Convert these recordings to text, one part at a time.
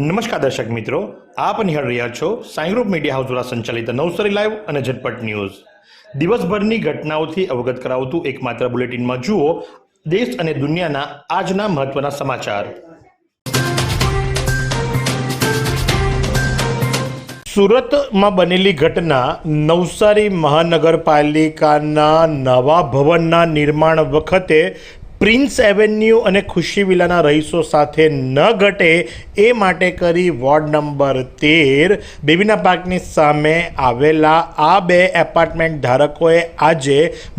નમસ્કાર દર્શક મિત્રો, આપ નિહાળ રહ્યા છો સાઈ ગ્રુપ મીડિયા હાઉસ દ્વારા સંચાલિત નવસારી લાઈવ અને ઝટપટ ન્યૂઝ. દિવસભરની ઘટનાઓથી અવગત કરાવતું એકમાત્ર બુલેટિનમાં જુઓ, દેશ અને દુનિયાના આજના મહત્વના સમાચાર. સુરતમાં બનેલી ઘટના નવસારી મહાનગરપાલિકાના નવા ભવનના નિર્માણ વખતે પ્રિન્સ એવન્યુ અને ખુશી વિલાના રહીશો સાથે ન ઘટે એ માટે કરી વોર્ડ નંબર તેર બેબીના પાર્કની સામે આવેલા આ બે એપાર્ટમેન્ટ ધારકોએ આજે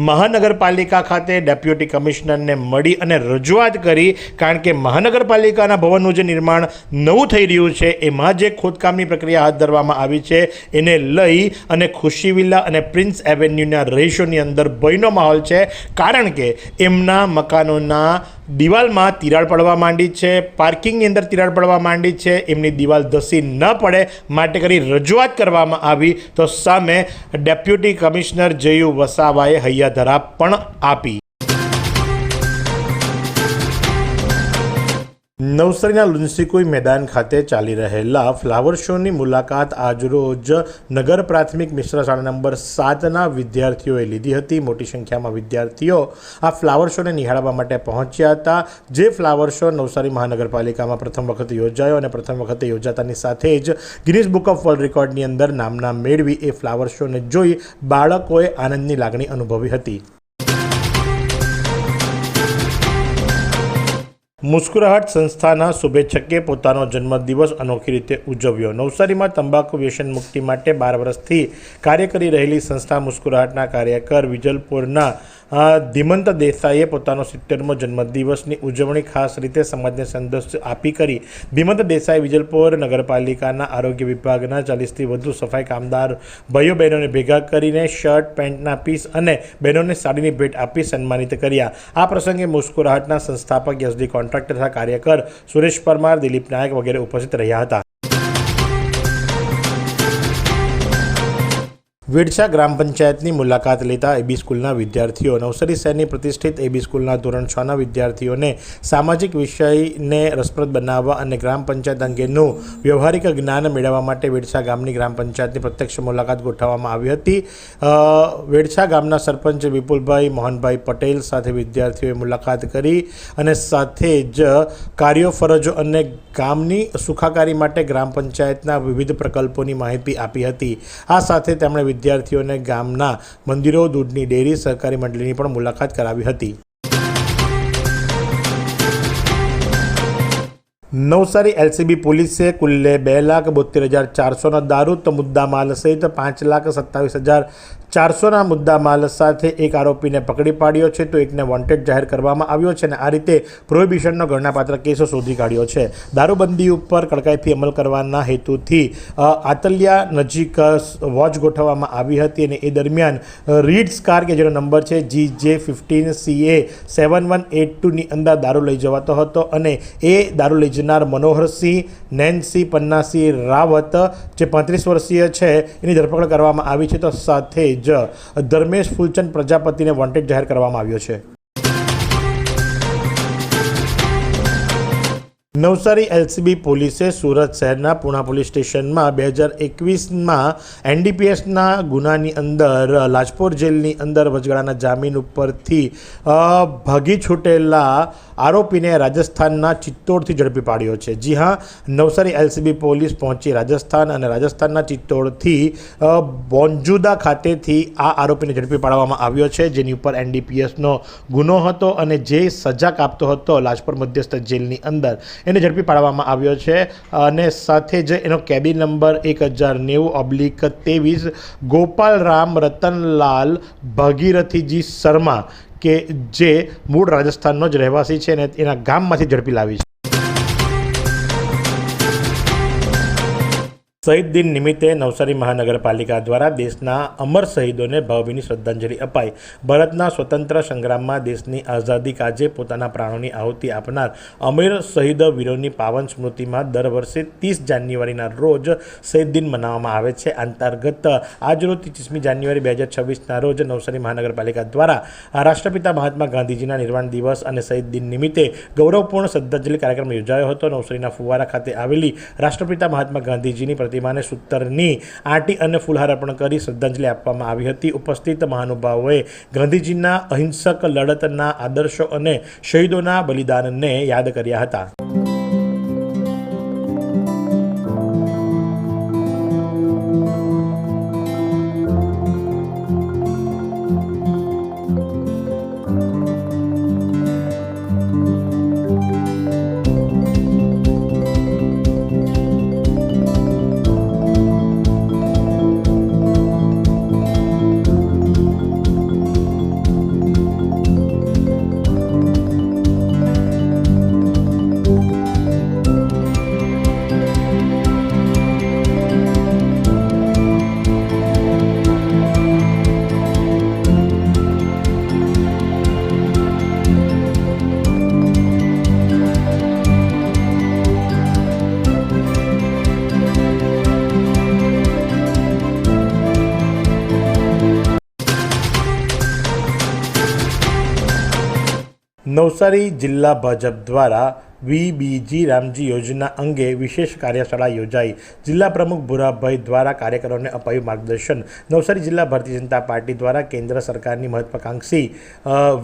મહાનગરપાલિકા ખાતે ડેપ્યુટી કમિશનરને મળી અને રજૂઆત કરી, કારણ કે મહાનગરપાલિકાના ભવનનું જે નિર્માણ નવું થઈ રહ્યું છે, એમાં જે ખોદકામની પ્રક્રિયા હાથ ધરવામાં આવી છે, એને લઈ અને ખુશી વિલા અને પ્રિન્સ એવેન્યુના રહીશોની અંદર ભયનો માહોલ છે, કારણ કે એમના મકાનોના દિવાલમાં તિરાડ પડવા માંડી છે, પાર્કિંગની અંદર તિરાડ પડવા માંડી છે, એમની દિવાલ ધસી ન પડે માટે કરી રજૂઆત કરવામાં આવી તો સામે ડેપ્યુટી કમિશનર જયુ વસાવાએ હૈયાધરા પણ આપી. નવસારીના લુન્સીકુઈ મેદાન ખાતે ચાલી રહેલા ફ્લાવર શોની મુલાકાત આજરોજ નગર પ્રાથમિક મિશ્ર શાળા નંબર સાતના વિદ્યાર્થીઓએ લીધી હતી. મોટી સંખ્યામાં વિદ્યાર્થીઓ આ ફ્લાવર શોને નિહાળવા માટે પહોંચ્યા હતા. જે ફ્લાવર શો નવસારી મહાનગરપાલિકામાં પ્રથમ વખત યોજાયો અને પ્રથમ વખતે યોજાતાની સાથે જ ગિનિસ બુક ઓફ વર્લ્ડ રેકોર્ડની અંદર નામના મેળવી એ ફ્લાવર શોને જોઈ બાળકોએ આનંદની લાગણી અનુભવી હતી. મુસ્કુરાહટ સંસ્થાના શુભેચ્છકે પોતાનો જન્મદિવસ અનોખી રીતે ઉજવ્યો. નવસારીમાં તંબાકુ વ્યસન મુક્તિ માટે બાર વર્ષથી કાર્ય કરી રહેલી સંસ્થા મુસ્કુરાહટના કાર્યકર વિજલપુરના ધીમંત દેસાઈએ પોતાનો સિત્તેરમો જન્મદિવસની ઉજવણી ખાસ રીતે સમાજને સંદેશ આપી કરી. ધીમંત દેસાઈ વિજલપોર નગરપાલિકાના આરોગ્ય વિભાગના ચાલીસથી વધુ સફાઈ કામદાર ભાઈઓ બહેનોને ભેગા કરીને શર્ટ, પેન્ટના પીસ અને બહેનોને સાડીની ભેટ આપી સન્માનિત કર્યા. આ પ્રસંગે મુસ્કુરાહટના સંસ્થાપક યસડી કોન્ટ્રાક્ટર તથા કાર્યકર સુરેશ પરમાર, દિલીપ નાયક વગેરે ઉપસ્થિત રહ્યા હતા. વેડછા ગ્રામ પંચાયતની મુલાકાત લેતા એબી સ્કૂલના વિદ્યાર્થીઓ નવસારી શહેરની પ્રતિષ્ઠિત એબી સ્કૂલના ધોરણ છના વિદ્યાર્થીઓને સામાજિક વિષયને રસપ્રદ બનાવવા અને ગ્રામ પંચાયત અંગેનું વ્યવહારિક જ્ઞાન મેળવવા માટે વેડછા ગામની ગ્રામ પંચાયતની પ્રત્યક્ષ મુલાકાત ગોઠવવામાં આવી હતી. વેડછા ગામના સરપંચ વિપુલભાઈ મોહનભાઈ પટેલ સાથે વિદ્યાર્થીઓએ મુલાકાત કરી અને સાથે જ કાર્યો, ફરજો અને ગામની સુખાકારી માટે ગ્રામ પંચાયતના વિવિધ પ્રકલ્પોની માહિતી આપી હતી. આ સાથે તેમણે વિદ્યાર્થીઓને ગામના મંદિરો, દૂધની ડેરી, સહકારી મંડળીની પણ મુલાકાત કરાવી હતી. નવસારી એલસીબી પોલીસે કુલ્લે બે લાખ બોતેર હજાર ચારસોના દારૂ મુદ્દામાલ સહિત પાંચ લાખ સત્તાવીસ હજાર ચારસોના મુદ્દામાલ સાથે એક આરોપીને પકડી પાડ્યો છે તો એકને વોન્ટેડ જાહેર કરવામાં આવ્યો છે અને આ રીતે પ્રોહિબિશનનો ગણનાપાત્ર કેસો શોધી કાઢ્યો છે. દારૂબંધી ઉપર કડકાઈથી અમલ કરવાના હેતુથી આતલિયા નજીક વોચ ગોઠવવામાં આવી હતી અને એ દરમિયાન રીડ્સ કાર કે જેનો નંબર છે G J fifteen C A seven one eight ટુની અંદર દારૂ લઈ જવાતો હતો અને એ દારૂ લઈ જનાર મનોહરસિંહ નેન્સી પન્નાસિંહ રાવત જે પાંત્રીસ વર્ષીય છે એની ધરપકડ કરવામાં આવી છે તો સાથે જ ધર્મેશ ફૂલચંદ પ્રજાપતિને વોન્ટેડ જાહેર કરવામાં આવ્યો છે. નવસારી એલસીબી પોલીસે સુરત શહેરના પૂણા પોલીસ સ્ટેશનમાં બે હજાર એકવીસમાં એનડીપીએસના ગુનાની અંદર લાજપોર જેલની અંદર વચગાળાના જામીન ઉપરથી ભાગી છૂટેલા આરોપીને રાજસ્થાનના ચિત્તોડથી ઝડપી પાડ્યો છે. જી હા, નવસારી એલસીબી પોલીસ પહોંચી રાજસ્થાન અને રાજસ્થાનના ચિત્તોડથી બોન્જુદા ખાતેથી આ આરોપીને ઝડપી પાડવામાં આવ્યો છે, જેની ઉપર એનડીપીએસનો ગુનો હતો અને જે સજા કાપતો હતો લાજપોર મધ્યસ્થ જેલની અંદર. એને ઝડપી પાડવામાં આવ્યો છે. અને સાથે જ એનો કેબિન નંબર એક હજાર નેવું ઓબ્લિક ત્રેવીસ ગોપાલ રામ રતનલાલ ભગીરથીજી શર્મા, કે જે મૂળ રાજસ્થાનનો જ રહેવાસી છે અને એના ગામમાંથી ઝડપી લાવી છે. શહીદ દિન નિમિત્તે નવસારી મહાનગરપાલિકા દ્વારા દેશના અમર શહીદોને ભાવભીની શ્રદ્ધાંજલિ અપાઈ. ભારતના સ્વતંત્ર સંગ્રામમાં દેશની આઝાદી કાજે પોતાના પ્રાણોની આહુતિ આપનાર અમીર શહીદ વીરોની પાવન સ્મૃતિમાં દર વર્ષે ત્રીસ જાન્યુઆરીના રોજ શહીદ દિન મનાવવામાં આવે છે. અંતર્ગત આજરોજ ત્રીસમી જાન્યુઆરી બે હજાર છવ્વીસના રોજ નવસારી મહાનગરપાલિકા દ્વારા રાષ્ટ્રપિતા મહાત્મા ગાંધીજીના નિર્વાણ દિવસ અને શહીદ દિન નિમિત્તે ગૌરવપૂર્ણ શ્રદ્ધાંજલિ કાર્યક્રમ યોજાયો હતો. નવસારીના ફુવારા ખાતે આવેલી રાષ્ટ્રપિતા મહાત્મા ગાંધીજીની પ્રતિમાને સૂતરની આંટી અને ફૂલહાર અર્પણ કરી શ્રદ્ધાંજલિ આપવામાં આવી હતી. ઉપસ્થિત મહાનુભાવોએ ગાંધીજીના અહિંસક લડતના આદર્શો અને શહીદોના બલિદાનને યાદ કર્યા હતા. નવસારી જિલ્લા ભાજપ દ્વારા વીબીજી રામજી યોજના અંગે વિશેષ કાર્યશાળા યોજાઈ. જિલ્લા પ્રમુખ ભુરાભાઈ દ્વારા કાર્યકરોને અપાયું માર્ગદર્શન. નવસારી જિલ્લા ભારતીય જનતા પાર્ટી દ્વારા કેન્દ્ર સરકારની મહત્વાકાંક્ષી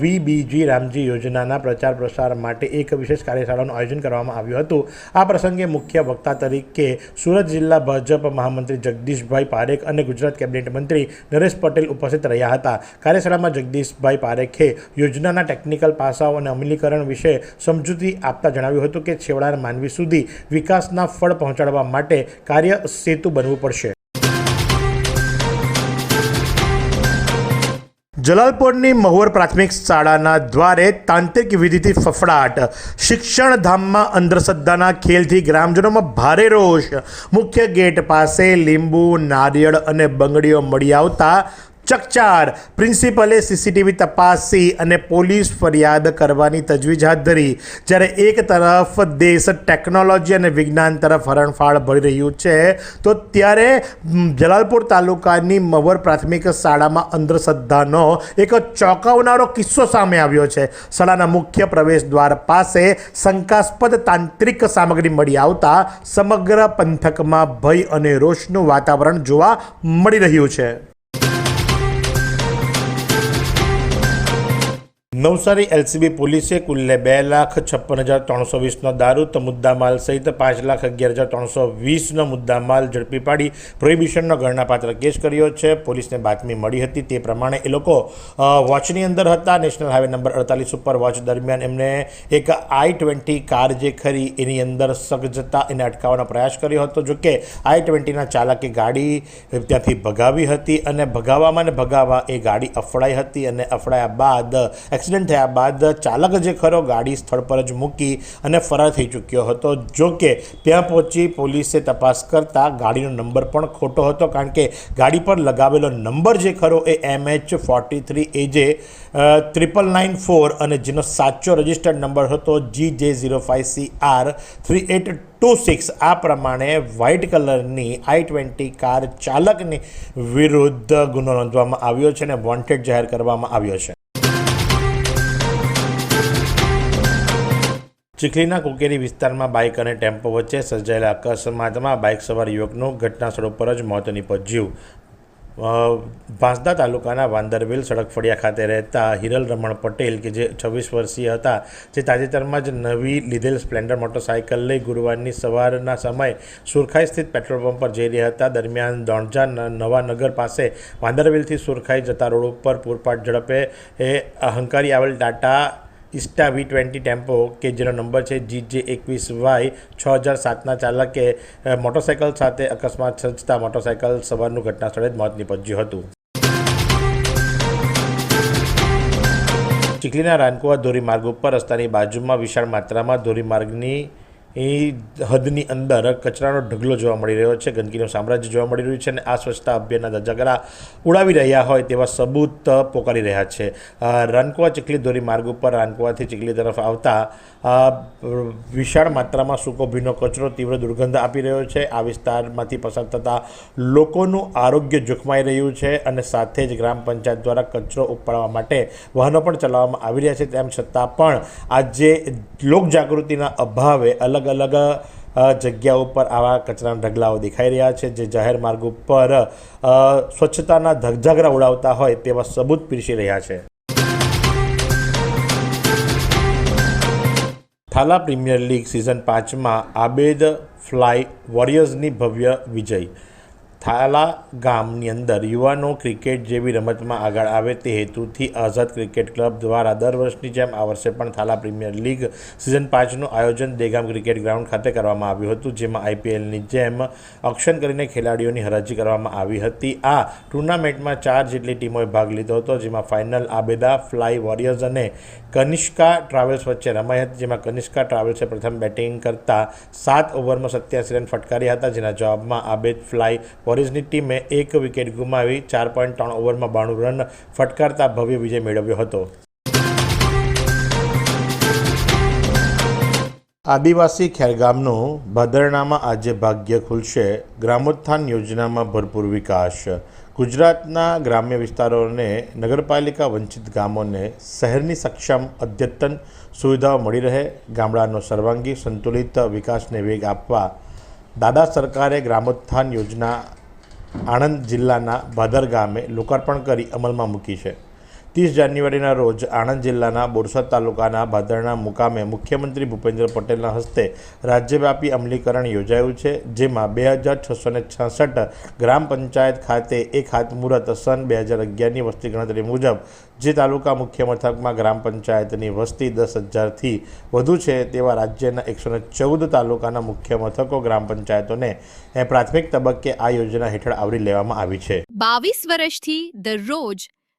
વીબીજી રામજી યોજનાના પ્રચાર પ્રસાર માટે એક વિશેષ કાર્યશાળાનું આયોજન કરવામાં આવ્યું હતું. આ પ્રસંગે મુખ્ય વક્તા તરીકે સુરત જિલ્લા ભાજપ મહામંત્રી જગદીશભાઈ પારેખ અને ગુજરાત કેબિનેટ મંત્રી નરેશ પટેલ ઉપસ્થિત રહ્યા હતા. કાર્યશાળામાં જગદીશભાઈ પારેખે યોજનાના ટેકનિકલ પાસાઓ અને અમલીકરણ વિશે સમજૂતી આપતા જણાવ્યું હતું કે છેવાડાના માનવી સુધી વિકાસના ફળ પહોંચાડવા માટે કાર્ય સેતુ બનવું પડશે. જલાલપોરની મહુવર પ્રાથમિક શાળાના દ્વારે તાંત્રિક વિધિથી ફફડાટ. શિક્ષણ ધામમાં અંધશ્રદ્ધાના ખેલથી ગ્રામજનોમાં ભારે રોષ. મુખ્ય ગેટ પાસે લીંબુ, નારિયેળ અને બંગડીઓ મળી આવતા ચકચાર. પ્રિન્સિપલે સીસીટીવી તપાસી અને પોલીસ ફરિયાદ કરવાની તજવીજ હાથ ધરી, જ્યારે એક તરફ દેશ ટેકનોલોજી અને વિજ્ઞાન તરફ હરણફાળ ભરી રહ્યું છે, તો ત્યારે જલાલપુર તાલુકાની મવર પ્રાથમિક શાળામાં અંધશ્રદ્ધાનો એક ચોંકાવનારો કિસ્સો સામે આવ્યો છે. શાળાના મુખ્ય પ્રવેશ દ્વાર પાસે શંકાસ્પદ તાંત્રિક સામગ્રી મળી આવતા સમગ્ર પંથકમાં ભય અને રોષનું વાતાવરણ જોવા મળી રહ્યું છે. નવસારી એલસીબી પોલીસે કુલ્લે બે લાખ છપ્પન હજાર ત્રણસો વીસનો દારૂ તો મુદ્દામાલ સહિત પાંચ લાખ અગિયાર હજાર ત્રણસો વીસનો મુદ્દામાલ ઝડપી પાડી પ્રોહિબિશનનો ગણનાપાત્ર કેસ કર્યો છે. પોલીસને બાતમી મળી હતી તે પ્રમાણે એ લોકો વોચની અંદર હતા. નેશનલ હાઈવે નંબર અડતાલીસ ઉપર વોચ દરમિયાન એમને એક આઈ ટ્વેન્ટી કાર જે ખરી એની અંદર સગજતા એને અટકાવવાનો પ્રયાસ કર્યો હતો. જોકે આઈ ટ્વેન્ટીના ચાલકે ગાડી ત્યાંથી ભગાવી હતી અને ભગાવવામાં ને ભગાવવા એ ગાડી અફડાઈ હતી અને અફડાયા બાદ એક્સિડન્ટ થયા બાદ ચાલક જે ખરો ગાડી સ્થળ પર જ મૂકી અને ફરાર થઈ ચૂક્યો હતો. જો કે ત્યાં પહોંચી પોલીસે તપાસ કરતાં ગાડીનો નંબર પણ ખોટો હતો કારણ કે ગાડી પર લગાવેલો નંબર જે ખરો એ M H forty three, A J triple nine four અને જેનો સાચો રજિસ્ટર્ડ નંબર હતો G J zero five C R three eight two six, આ પ્રમાણે વ્હાઇટ કલરની આઈ ટ્વેન્ટી કાર ચાલકની વિરુદ્ધ ગુનો નોંધવામાં આવ્યો છે અને વોન્ટેડ જાહેર કરવામાં આવ્યો છે. ચીખલીના કુકેરી વિસ્તારમાં બાઇક અને ટેમ્પો વચ્ચે સર્જાયેલા અકસ્માતમાં બાઇક સવાર યુવકનું ઘટના સ્થળ પર જ મોત નિપજ્યું. ભાંસદા તાલુકાના વાંદરવેલ સડક ફળિયા ખાતે રહેતા હિરલ રમણ પટેલ, કે જે છવ્વીસ વર્ષીય હતા, જે તાજેતરમાં જ નવી લીધેલ સ્પ્લેન્ડર મોટરસાઇકલ લઈ ગુરુવારની સવારના સમયે સુરખાઈ સ્થિત પેટ્રોલ પંપ પર જઈ રહ્યા હતા. દરમિયાન દોણજા નવાનગર પાસે વાંદરવેલથી સુરખાઈ જતા રોડ ઉપર પૂરપાટ ઝડપે એ અહંકારી આવેલ ટાટા ઇસ્ટા વી ટ્વેન્ટી ટેમ્પો, કે જેનો નંબર છે જી જે એકવીસ વાય, છ હજાર સાતના ચાલકે મોટરસાઇકલ સાથે અકસ્માત સર્જતા મોટરસાઇકલ સવારનું ઘટના સ્થળે જ મોત નીપજ્યું હતું. ચીખલીના રાનકુવા ધોરીમાર્ગ ઉપર રસ્તાની બાજુમાં વિશાળ માત્રામાં ધોરીમાર્ગની એ હદની અંદર કચરાનો ઢગલો જોવા મળી રહ્યો છે, ગંદકીનું સામ્રાજ્ય જોવા મળી રહ્યું છે અને આ સ્વચ્છતા અભિયાનના ધજાગરા ઉડાવી રહ્યા હોય તેવા સબૂત પોકારી રહ્યા છે. રાનકુવા ચીખલી ધોરી માર્ગ ઉપર રાનકુવાથી ચીખલી તરફ આવતા વિશાળ માત્રામાં સૂકો ભીનો કચરો તીવ્ર દુર્ગંધ આપી રહ્યો છે. આ વિસ્તારમાંથી પસાર થતા લોકોનું આરોગ્ય જોખમાઈ રહ્યું છે અને સાથે જ ગ્રામ પંચાયત દ્વારા કચરો ઉપાડવા માટે વાહનો પણ ચલાવવામાં આવી રહ્યા છે. તેમ છતાં પણ આજે લોકજાગૃતિના અભાવે અલગ અલગ અલગ જગ્યા ઉપર આવા કચરાના ઢગલાઓ દેખાઈ રહ્યા છે જે જાહેર માર્ગ ઉપર સ્વચ્છતાના ધગજાગરા ઉડાવતા હોય તેવા સબૂત પીરસી રહ્યા છે. થાલા પ્રીમિયર લીગ સિઝન પાંચમાં આબેદ ફ્લાય વોરિયર્સની ભવ્ય વિજય. થાલા ગામની અંદર યુવાનો ક્રિકેટ જેવી રમતમાં આગળ આવે તે હેતુથી આઝાદ ક્રિકેટ ક્લબ દ્વારા દર વર્ષની જેમ આ વર્ષે પણ થાલા પ્રીમિયર લીગ સિઝન પાંચનું આયોજન દેગામ ક્રિકેટ ગ્રાઉન્ડ ખાતે કરવામાં આવ્યું હતું, જેમાં આઈપીએલની જેમ ઓક્શન કરીને ખેલાડીઓની હરાજી કરવામાં આવી હતી. આ ટુર્નામેન્ટમાં ચાર જેટલી ટીમોએ ભાગ લીધો હતો, જેમાં ફાઇનલ આબેદા, ફ્લાય વોરિયર્સ અને કનિષ્કા ટ્રાવેલ્સ વચ્ચે રમાઈ હતી, જેમાં કનિષ્કા ટ્રાવેલ્સે પ્રથમ બેટિંગ કરતા સાત ઓવરમાં સત્યાસી રન ફટકાર્યા હતા, જેના જવાબમાં આબેદ ફ્લાય વોરિઝની ટીમે એક વિકેટ ગુમાવી, ચાર પોઈન્ટ ત્રણ ઓવરમાં બાણું રન ફટકારતા ભવ્ય વિજય મેળવ્યો હતો. આદિવાસી ખેરગામનું ભાદરણામાં આજે ભાગ્ય ખુલશે. ગ્રામોત્થાન યોજનામાં ભરપૂર વિકાસ. ગુજરાતના ગ્રામ્ય વિસ્તારોને નગરપાલિકા વંચિત ગામોને શહેરની સક્ષમ અદ્યતન સુવિધાઓ મળી રહે, ગામડાનો સર્વાંગી સંતુલિત વિકાસને વેગ આપવા દાદા સરકારે ગ્રામોત્થાન યોજના આણંદ જિલ્લાના ભાદર ગામે લોકાર્પણ કરી અમલમાં મૂકી છે. ત્રીસ જાન્યુઆરીના રોજ આણંદ જિલ્લાના બોરસદ તાલુકાના ભાદરના મુકામે મુખ્યમંત્રી ભૂપેન્દ્ર પટેલના હસ્તે રાજ્યવ્યાપી અમલીકરણ યોજાયું છે, જેમાં બે હજાર છસો ને છાસઠ ગ્રામ પંચાયત ખાતે એક હાથમુહૂર્ત સન બે હજાર અગિયારની વસ્તી ગણતરી મુજબ, જે તાલુકા મુખ્ય મથકમાં ગ્રામ પંચાયતની વસ્તી દસ હજારથી વધુ છે, તેવા રાજ્યના એકસો ને ચૌદ તાલુકાના મુખ્ય મથકો ગ્રામ પંચાયતોને પ્રાથમિક તબક્કે આ યોજના હેઠળ આવરી લેવામાં આવી છે. બાવીસ વર્ષથી દરરોજ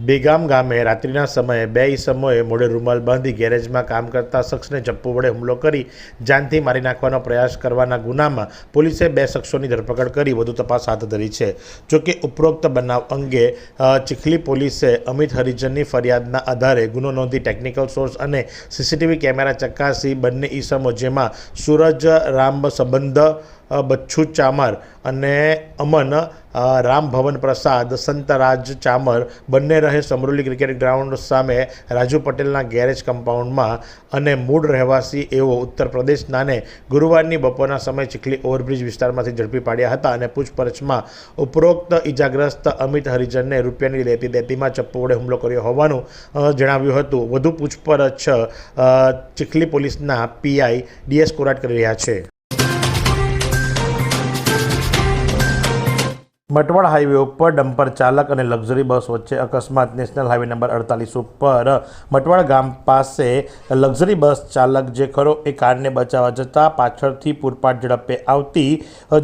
બેગામ ગામે રાત્રિના સમયે બે ઈસમોએ મોડે રૂમાલ બાંધી ગેરેજમાં કામ કરતા શખ્સને ચપ્પુ વડે હુમલો કરી જાનથી મારી નાખવાનો પ્રયાસ કરવાના ગુનામાં પોલીસે બે શખ્સોની ધરપકડ કરી, વધુ તપાસ હાથ ધરી છે. જોકે ઉપરોક્ત બનાવ અંગે ચીખલી પોલીસે અમિત હરિજનની ફરિયાદના આધારે ગુનો નોંધી ટેકનિકલ સોર્સ અને સીસીટીવી કેમેરા ચકાસી બંને ઈસમો, જેમાં સૂરજ રામ સંબંધ બચ્છુ ચામર અને અમન રામ ભવન પ્રસાદ સંતરાજ ચામર બંને રહે સમરોલી ક્રિકેટ ગ્રાઉન્ડ સામે રાજુ પટેલના ગેરેજ કમ્પાઉન્ડમાં અને મૂળ રહેવાસી એવો ઉત્તર પ્રદેશનાને ગુરુવારની બપોરના સમયે ચીખલી ઓવરબ્રિજ વિસ્તારમાંથી ઝડપી પાડ્યા હતા અને પૂછપરછમાં ઉપરોક્ત ઇજાગ્રસ્ત અમિત હરિજનને રૂપિયાની લેતી દેતીમાં ચપ્પુ વડે હુમલો કર્યો હોવાનું જણાવ્યું હતું. વધુ પૂછપરછ ચીખલી પોલીસના પીઆઈ ડીએસ કોરાટ કરી રહ્યા છે. મટવાડ હાઈવે ઉપર ડમ્પર ચાલક અને લક્ઝરી બસ વચ્ચે અકસ્માત. નેશનલ હાઈવે નંબર અડતાલીસ ઉપર મટવાડ ગામ પાસે લક્ઝરી બસ ચાલક જે ખરો એ કારને બચાવવા જતાં પાછળથી પૂરપાટ ઝડપે આવતી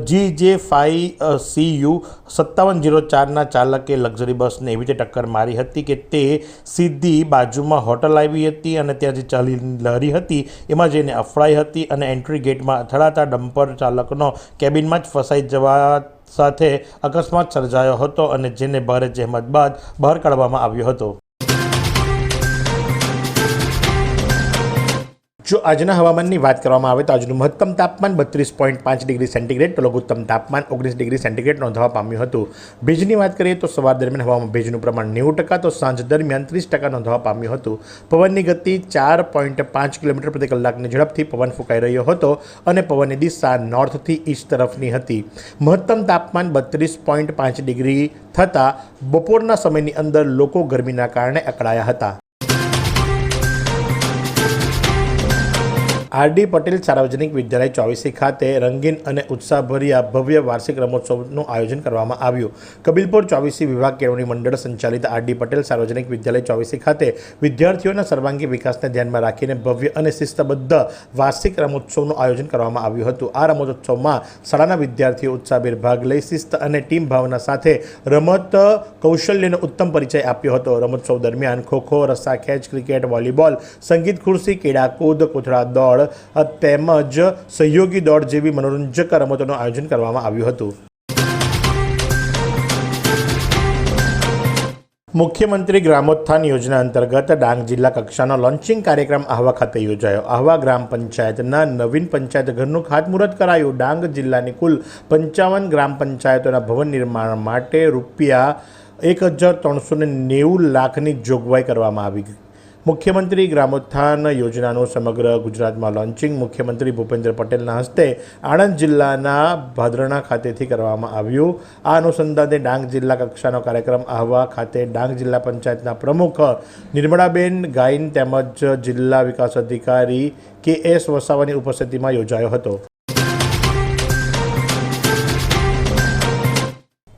G J five C U સત્તાવન જીરો ચારના ચાલકે લક્ઝરી બસને એવી રીતે ટક્કર મારી હતી કે તે સીધી બાજુમાં હોટલ આવી હતી અને ત્યાં જે ચાલી લહેરી હતી એમાં જઈને અફડાઈ હતી અને એન્ટ્રી ગેટમાં અથડાતા ડમ્પર ચાલકનો કેબિનમાં જ ફસાઈ જવા સાથે અકસ્માત સર્જાયો હતો અને જેને ભારે જહેમત બાદ બહાર કાઢવામાં આવ્યો હતો. જો આજના હવામાનની વાત કરવામાં આવે તો આજનું મહત્તમ તાપમાન બત્રીસ પોઈન્ટ પાંચ ડિગ્રી સેન્ટીગ્રેડ તો લઘુત્તમ તાપમાન ઓગણીસ ડિગ્રી સેન્ટીગ્રેડ નોંધવા પામ્યું હતું. ભેજની વાત કરીએ તો સવાર દરમિયાન હવામાં ભેજનું પ્રમાણ નેવું ટકા તો સાંજ દરમિયાન ત્રીસ ટકા નોંધવા પામ્યું હતું. પવનની ગતિ ચાર પોઈન્ટ પાંચ કિલોમીટર પ્રતિ કલાકની ઝડપથી પવન ફૂંકાઈ રહ્યો હતો અને પવનની દિશા નોર્થથી ઈસ્ટ તરફની હતી. મહત્તમ તાપમાન બત્રીસ પોઈન્ટ પાંચ ડિગ્રી થતાં બપોરના સમયની અંદર લોકો ગરમીના કારણે અકળાયા હતા. આરડી પટેલ સાર્વજનિક વિદ્યાલય ચોવીસી ખાતે રંગીન અને ઉત્સાહભર્યા ભવ્ય વાર્ષિક રમોત્સવનું આયોજન કરવામાં આવ્યું. કબીલપુર ચોવીસી વિભાગ કેળવણી મંડળ સંચાલિત આરડી પટેલ સાર્વજનિક વિદ્યાલય ચોવીસી ખાતે વિદ્યાર્થીઓના સર્વાંગી વિકાસને ધ્યાનમાં રાખીને ભવ્ય અને શિસ્તબદ્ધ વાર્ષિક રમોત્સવનું આયોજન કરવામાં આવ્યું હતું. આ રમતોત્સવમાં શાળાના વિદ્યાર્થીઓ ઉત્સાહભેર ભાગ લઈ શિસ્ત અને ટીમ ભાવના સાથે રમત કૌશલ્યનો ઉત્તમ પરિચય આપ્યો હતો. રમોત્સવ દરમિયાન ખોખો રસ્સા ખેંચ ક્રિકેટ, વોલીબોલ, સંગીત, ખુરશી કેડાકૂદ કોથળા, દોડ તેમજ સહયોગી દોડ જેવી મનોરંજક રમતોનું આયોજન કરવામાં આવ્યું હતું. મુખ્યમંત્રી ગ્રામોત્થાન યોજના અંતર્ગત ડાંગ જિલ્લા કક્ષાનો લોન્ચિંગ કાર્યક્રમ આહવા ખાતે યોજાયો. આહવા ગ્રામ પંચાયતના નવીન પંચાયત ઘરનું ખાતમુહૂર્ત કરાયું. ડાંગ જિલ્લાની કુલ પંચાવન ગ્રામ પંચાયતોના ભવન નિર્માણ માટે રૂપિયા એક હજાર ત્રણસો નેવું લાખની જોગવાઈ કરવામાં આવી મુખ્યમંત્રી ગ્રામોત્થાન યોજનાનું સમગ્ર ગુજરાતમાં લોન્ચિંગ મુખ્યમંત્રી ભૂપેન્દ્ર પટેલના હસ્તે આણંદ જિલ્લાના ભાદરણા ખાતેથી કરવામાં આવ્યું. આ અનુસંધાને ડાંગ જિલ્લા કક્ષાનો કાર્યક્રમ આહવા ખાતે ડાંગ જિલ્લા પંચાયતના પ્રમુખ નિર્મળાબેન ગાઈન તેમજ જિલ્લા વિકાસ અધિકારી કે એસ વસાવાની ઉપસ્થિતિમાં યોજાયો હતો.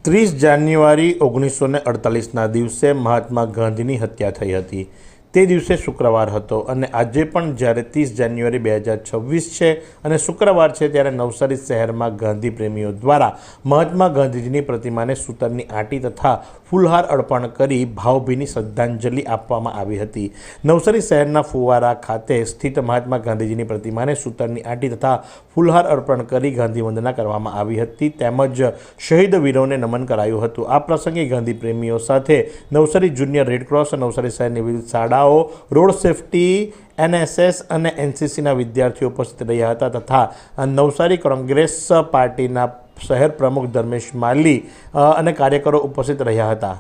ત્રીસ જાન્યુઆરી ઓગણીસો ને અડતાલીસના દિવસે મહાત્મા ગાંધીની હત્યા થઈ હતી. તે દિવસે શુક્રવાર હતો અને આજે પણ જ્યારે ત્રીસ જાન્યુઆરી બે હજાર છવ્વીસ છે અને શુક્રવાર છે ત્યારે નવસારી શહેરમાં ગાંધી પ્રેમીઓ દ્વારા મહાત્મા ગાંધીજીની પ્રતિમાને સૂતરની આંટી તથા ફૂલહાર અર્પણ કરી ભાવભીની શ્રદ્ધાંજલિ આપવામાં આવી હતી. નવસારી શહેરના ફુવારા ખાતે સ્થિત મહાત્મા ગાંધીજીની પ્રતિમાને સૂતરની આંટી તથા ફૂલહાર અર્પણ કરી ગાંધી વંદના કરવામાં આવી હતી. તેમજ શહીદ વીરોને નમન કરાયું હતું. આ પ્રસંગે ગાંધી પ્રેમીઓ સાથે નવસારી જુનિયર રેડક્રોસ, નવસારી શહેરની વિવિધ શાળાઓ, રોડ સેફટી, એનએસએસ અને એનસીસીના વિદ્યાર્થીઓ ઉપસ્થિત રહ્યા હતા તથા નવસારી કોંગ્રેસ પાર્ટીના શહેર પ્રમુખ ધર્મેશ માલી અને કાર્યકરો ઉપસ્થિત રહ્યા હતા.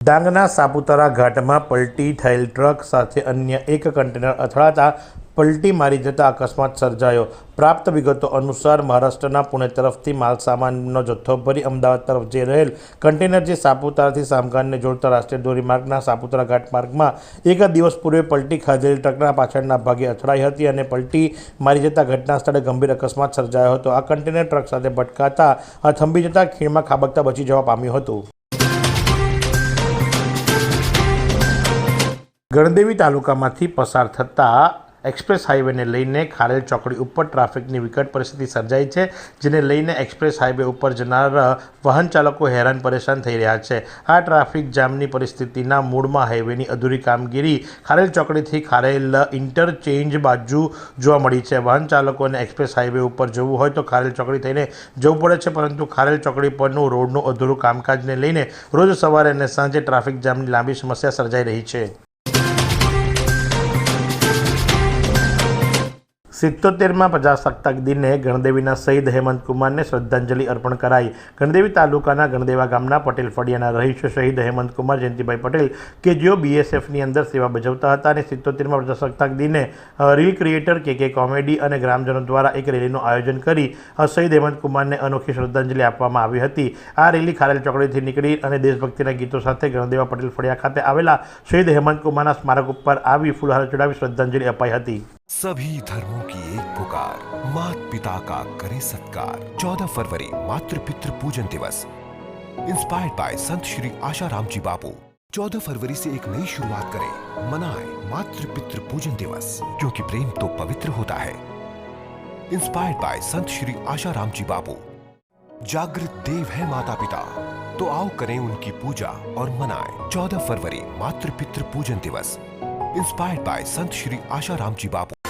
ડાંગના સાપુતારા ઘાટમાં પલટી થયેલ ટ્રક સાથે અન્ય એક કન્ટેનર અથડાતા પલટી મારી જતાં અકસ્માત સર્જાયો. પ્રાપ્ત વિગતો અનુસાર મહારાષ્ટ્રના પુણે તરફથી માલસામાનનો જથ્થો ભરી અમદાવાદ તરફ જઈ રહેલ કન્ટેનર જે સાપુતારાથી સામગાનને જોડતા રાષ્ટ્રીય ધોરીમાર્ગના સાપુતારા ઘાટ માર્ગમાં એક દિવસ પૂર્વે પલટી ખાધેલી ટ્રકના પાછળના ભાગે અથડાઈ હતી અને પલટી મારી જતા ઘટના સ્થળે ગંભીર અકસ્માત સર્જાયો હતો. આ કન્ટેનર ટ્રક સાથે ભટકાતા આ થંભી જતા ખીણમાં ખાબકતા બચી જવા પામ્યું હતું. ગણદેવી તાલુકામાંથી પસાર થતા એક્સપ્રેસ હાઈવેને લઈને ખારેલ ચોકડી ઉપર ટ્રાફિકની વિકટ પરિસ્થિતિ સર્જાઈ છે, જેને લઈને એક્સપ્રેસ હાઈવે ઉપર જનાર વાહન ચાલકો હેરાન પરેશાન થઈ રહ્યા છે. આ ટ્રાફિક જામની પરિસ્થિતિના મૂળમાં હાઈવેની અધૂરી કામગીરી ખારેલ ચોકડીથી ખારેલ ઇન્ટરચેન્જ બાજુ જોવા મળી છે. વાહન ચાલકોને એક્સપ્રેસ હાઈવે ઉપર જવું હોય તો ખારેલ ચોકડી થઈને જવું પડે છે, પરંતુ ખારેલ ચોકડી પરનું રોડનું અધૂરું કામકાજને લઈને રોજ સવારે અને સાંજે ટ્રાફિક જામની લાંબી સમસ્યા સર્જાઈ રહી છે. સિત્તોતેરમાં પ્રજાસત્તાક દિને ગણદેવીના શહીદ હેમંત કુમારને શ્રદ્ધાંજલિ અર્પણ કરાઈ. ગણદેવી તાલુકાના ગણદેવા ગામના પટેલ ફળિયાના રહીશ શહીદ હેમંત કુમાર, જયંતિભાઈ પટેલ કે જેઓ બીએસએફની અંદર સેવા બજાવતા હતા અને સિત્તોતેરમાં પ્રજાસત્તાક દિને રીલ ક્રિએટર કે કે કોમેડી અને ગ્રામજનો દ્વારા એક રેલીનું આયોજન કરી શહીદ હેમંત કુમારને અનોખી શ્રદ્ધાંજલિ આપવામાં આવી હતી. આ રેલી ખારેલ ચોકડીથી નીકળી અને દેશભક્તિના ગીતો સાથે ગણદેવા પટેલ ફળિયા ખાતે આવેલા શહીદ હેમંત કુમારના સ્મારક ઉપર આવી ફૂલહાર ચડાવી શ્રદ્ધાંજલિ અપાઈ હતી. सभी धर्मों की एक पुकार मात पिता का करे सत्कार। 14 फरवरी मातृ पितृ पूजन दिवस। इंस्पायर्ड बाय संत श्री आशाराम जी बापू। 14 फरवरी से एक नई शुरुआत करें। मनाएँ मातृ पितृ पूजन दिवस क्योंकि प्रेम तो पवित्र होता है। इंस्पायर्ड बाय संत श्री आशाराम जी बापू। जागृत देव है माता पिता तो आओ करें उनकी पूजा और मनाएँ। 14 फरवरी मातृ पितृ पूजन दिवस। ઇન્સ્પાયર્ડ બાય સંત શ્રી આશારામજી બાપુ